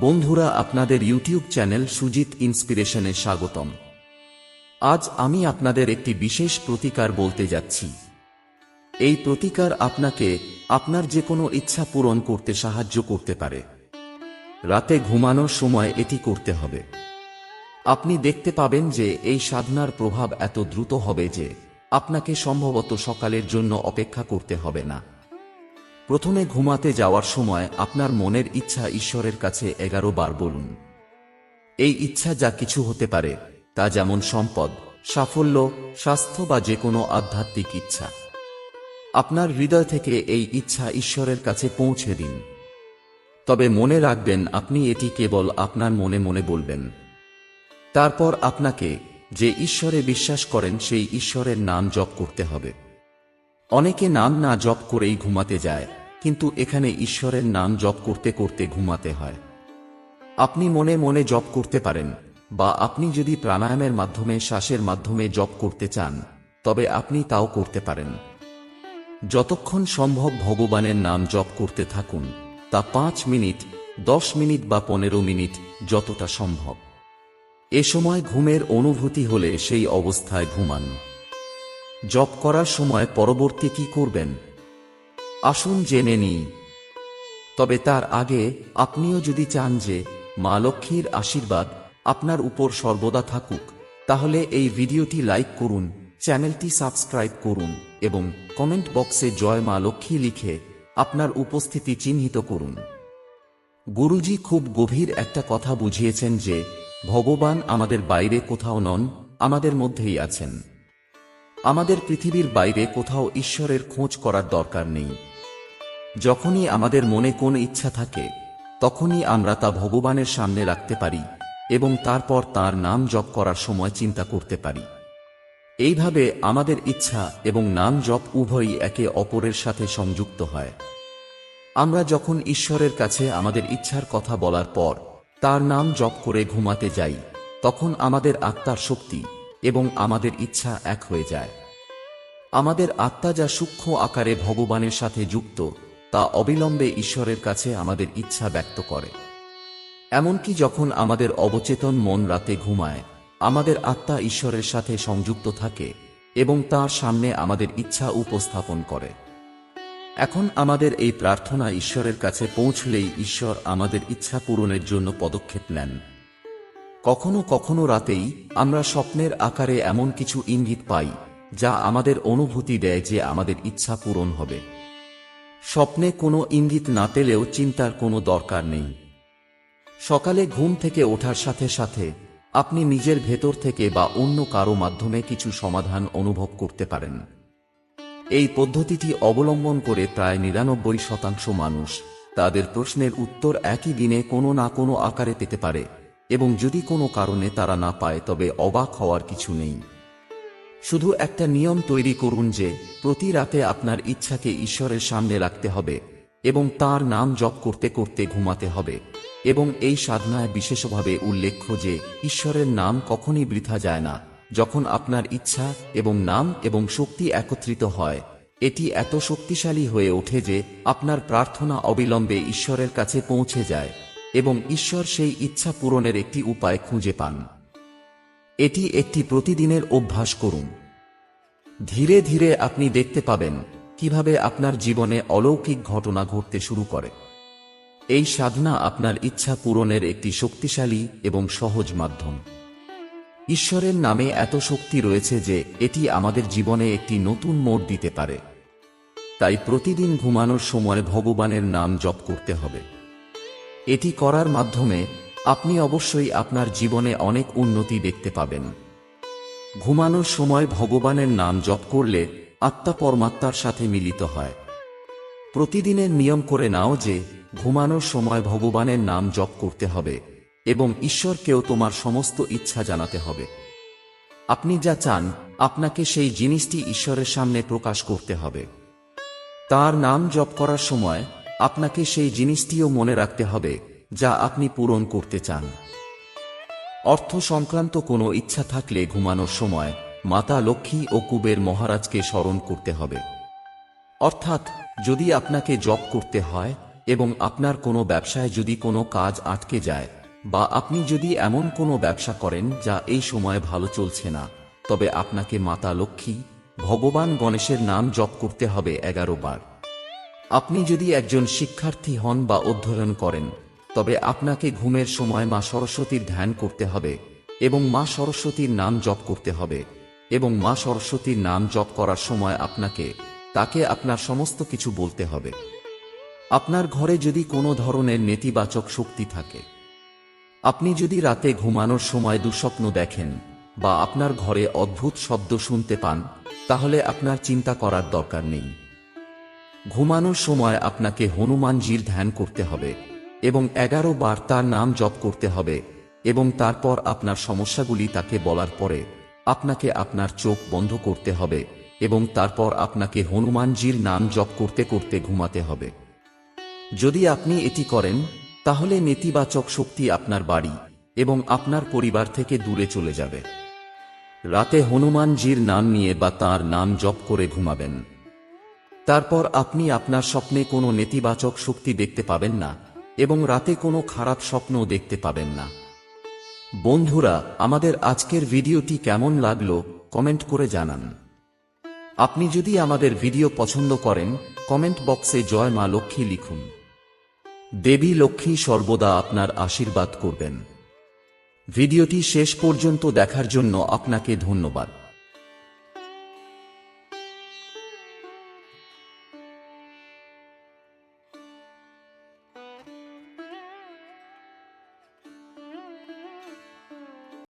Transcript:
বন্ধুরা, আপনাদের YouTube channel Sujit ইন্সপিরেশনে স্বাগতম। আজ আমি আপনাদের একটি বিশেষ প্রতিকার বলতে যাচ্ছি। এই প্রতিকার আপনাকে আপনার যে কোনো ইচ্ছা পূরণ করতে সাহায্য করতে পারে। রাতে ঘুমানোর সময় এটি করতে হবে। আপনি দেখতে পাবেন যে এই সাধনার প্রভাব এত দ্রুত হবে যে আপনাকে সম্ভবত সকালের জন্য অপেক্ষা করতে হবে না। প্রথমে ঘুমাতে যাওয়ার সময় আপনার মনের ইচ্ছা ঈশ্বরের কাছে এগারো বার বলুন। এই ইচ্ছা যা কিছু হতে পারে, তা যেমন সম্পদ, সাফল্য, স্বাস্থ্য বা যে কোনো আধ্যাত্মিক ইচ্ছা। আপনার হৃদয় থেকে এই ইচ্ছা ঈশ্বরের কাছে পৌঁছে দিন। তবে মনে রাখবেন, আপনি এটি কেবল আপনার মনে মনে বলবেন। তারপর আপনাকে যে ঈশ্বরে বিশ্বাস করেন, সেই ঈশ্বরের নাম জপ করতে হবে। অনেকে নাম না জপ করেই ঘুমাতে যায়। কিন্তু এখানে ঈশ্বরের নাম জপ করতে করতে ঘুমাতে হয়। আপনি মনে মনে জপ করতে পারেন, বা আপনি যদি প্রাণায়ামের মাধ্যমে, শ্বাসের মাধ্যমে জপ করতে চান, তবে আপনি তাও করতে পারেন। যতক্ষণ সম্ভব ভগবানের নাম জপ করতে থাকুন, তা পাঁচ মিনিট, দশ মিনিট বা পনেরো মিনিট যতটা সম্ভব। এ সময় ঘুমের অনুভূতি হলে সেই অবস্থায় ঘুমান। জপ করার সময় পরবর্তী কি করবেন? আসুন জেনে নিই। তবে তার আগে আপনিও যদি চান যে মা লক্ষ্মীর আশীর্বাদ আপনার উপর সর্বদা থাকুক, তাহলে এই ভিডিওটি লাইক করুন, চ্যানেলটি সাবস্ক্রাইব করুন এবং কমেন্ট বক্সে জয় মা লক্ষ্মী লিখে আপনার উপস্থিতি চিহ্নিত করুন। গুরুজি খুব গভীর একটা কথা বুঝিয়েছেন যে ভগবান আমাদের বাইরে কোথাও নন, আমাদের মধ্যেই আছেন। আমাদের পৃথিবীর বাইরে কোথাও ঈশ্বরের খোঁজ করার দরকার নেই। যখনই আমাদের মনে কোন ইচ্ছা থাকে, তখনই আমরা তা ভগবানের সামনে রাখতে পারি এবং তারপর তার নাম জপ করার সময় চিন্তা করতে পারি। এইভাবে আমাদের ইচ্ছা এবং নাম জপ উভয়ই একে অপরের সাথে সংযুক্ত হয়। আমরা যখন ঈশ্বরের কাছে আমাদের ইচ্ছার কথা বলার পর তার নাম জপ করে ঘুমাতে যাই, তখন আমাদের আত্মার শক্তি এবং আমাদের ইচ্ছা এক হয়ে যায়। আমাদের আত্মা যা সূক্ষ্ম আকারে ভগবানের সাথে যুক্ত তা অবিলম্বে ঈশ্বরের কাছে আমাদের ইচ্ছা ব্যক্ত করে। এমনকি যখন আমাদের অবচেতন মন রাতে ঘুমায়, আমাদের আত্মা ঈশ্বরের সাথে সংযুক্ত থাকে এবং তার সামনে আমাদের ইচ্ছা উপস্থাপন করে। এখন আমাদের এই প্রার্থনা ঈশ্বরের কাছে পৌঁছলেই ঈশ্বর আমাদের ইচ্ছা পূরণের জন্য পদক্ষেপ নেন। কখনো কখনো রাতেই আমরা স্বপ্নের আকারে এমন কিছু ইঙ্গিত পাই, যা আমাদের অনুভূতি দেয় যে আমাদের ইচ্ছা পূরণ হবে। স্বপ্নে কোনো ইঙ্গিত না পেলেও চিন্তার কোনো দরকার নেই। সকালে ঘুম থেকে ওঠার সাথে সাথে আপনি নিজের ভেতর থেকে বা অন্য কারও মাধ্যমে কিছু সমাধান অনুভব করতে পারেন। এই পদ্ধতিটি অবলম্বন করে প্রায় নিরানব্বই শতাংশ মানুষ তাদের প্রশ্নের উত্তর একই দিনে কোনো না কোনো আকারে পেতে পারে এবং যদি কোনো কারণে তারা না পায় তবে অবাক হওয়ার কিছু নেই। শুধু একটা নিয়ম তৈরি করুন যে, প্রতি রাতে আপনার ইচ্ছাকে ঈশ্বরের সামনে রাখতে হবে এবং তার নাম জপ করতে করতে ঘুমাতে হবে এবং এই সাধনায় বিশেষভাবে উল্লেখ্য যে, ঈশ্বরের নাম কখনই বৃথা যায় না। যখন আপনার ইচ্ছা এবং নাম এবং শক্তি একত্রিত হয়, এটি এত শক্তিশালী হয়ে ওঠে যে, আপনার প্রার্থনা অবিলম্বে ঈশ্বরের কাছে পৌঁছে যায় এবং ঈশ্বর সেই ইচ্ছা পূরণের একটি উপায় খুঁজে পান। এটি একটি প্রতিদিনের অভ্যাস করুন। ধীরে ধীরে আপনি দেখতে পাবেন কীভাবে আপনার জীবনে অলৌকিক ঘটনা ঘটতে শুরু করে। এই সাধনা আপনার ইচ্ছা পূরণের একটি শক্তিশালী এবং সহজ মাধ্যম। ঈশ্বরের নামে এত শক্তি রয়েছে যে এটি আমাদের জীবনে একটি নতুন মোড় দিতে পারে। তাই প্রতিদিন ঘুমানোর সময় ভগবানের নাম জপ করতে হবে। এটি করার মাধ্যমে আপনি অবশ্যই আপনার জীবনে অনেক উন্নতি দেখতে পাবেন। ঘুমানোর সময় ভগবানের নাম জপ করলে আত্মা পরমাত্মার সাথে মিলিত হয়। প্রতিদিনের নিয়ম করে নাও যে, ঘুমানোর সময় ভগবানের নাম জপ করতে হবে এবং ঈশ্বরকেও তোমার সমস্ত ইচ্ছা জানাতে হবে। আপনি যা চান, আপনাকে সেই জিনিসটি ঈশ্বরের সামনে প্রকাশ করতে হবে। তার নাম জপ করার সময় আপনাকে সেই জিনিসটিও মনে রাখতে হবে যা আপনি পূরণ করতে চান। অর্থ সংক্রান্ত কোনো ইচ্ছা থাকলে ঘুমানোর সময় মাতা লক্ষ্মী ও কুবের মহারাজকে স্মরণ করতে হবে। অর্থাৎ, যদি আপনাকে জপ করতে হয় এবং আপনার কোনো ব্যবসায় যদি কোনো কাজ আটকে যায় বা আপনি যদি এমন কোনো ব্যবসা করেন যা এই সময় ভালো চলছে না, তবে আপনাকে মাতা লক্ষ্মী, ভগবান গণেশের নাম জপ করতে হবে এগারো বার। আপনি যদি একজন শিক্ষার্থী হন বা অধ্যয়ন করেন তবে আপনাকে ঘুমের সময় মা সরস্বতীর ধ্যান করতে হবে এবং মা সরস্বতীর নাম জপ করতে হবে এবং মা সরস্বতীর নাম জপ করার সময় আপনাকে, তাকে আপনার সমস্ত কিছু বলতে হবে। আপনার ঘরে যদি কোনো ধরনের নেতিবাচক শক্তি থাকে, আপনি যদি রাতে ঘুমানোর সময় দুঃস্বপ্ন দেখেন বা আপনার ঘরে অদ্ভুত শব্দ শুনতে পান, তাহলে আপনার চিন্তা করার দরকার নেই। ঘুমানোর সময় আপনাকে হনুমানজির ধ্যান করতে হবে। এবং এগারো বার তার নাম জপ করতে হবে, এবং তারপর আপনার সমস্যাগুলি তাকে বলার পরে আপনাকে আপনার চোখ বন্ধ করতে হবে, এবং তারপর আপনাকে হনুমানজির নাম জপ করতে করতে ঘুমাতে হবে। যদি আপনি এটি করেন, তাহলে নেতিবাচক শক্তি আপনার বাড়ি এবং আপনার পরিবার থেকে দূরে চলে যাবে। রাতে হনুমানজির নাম নিয়ে বা তাঁর নাম জপ করে ঘুমাবেন। তারপর আপনি আপনার স্বপ্নে কোনো নেতিবাচক শক্তি দেখতে পাবেন না। এবং রাতে কোনো খারাপ স্বপ্ন দেখতে পাবেন না। বন্ধুরা, আমাদের আজকের ভিডিওটি কেমন লাগল, কমেন্ট করে জানান। আপনি যদি আমাদের ভিডিও পছন্দ করেন, কমেন্ট বক্সে জয় মা লক্ষ্মী লিখুন। দেবী লক্ষ্মী সর্বদা আপনার আশীর্বাদ করবেন। ভিডিওটি শেষ পর্যন্ত দেখার জন্য আপনাকে ধন্যবাদ।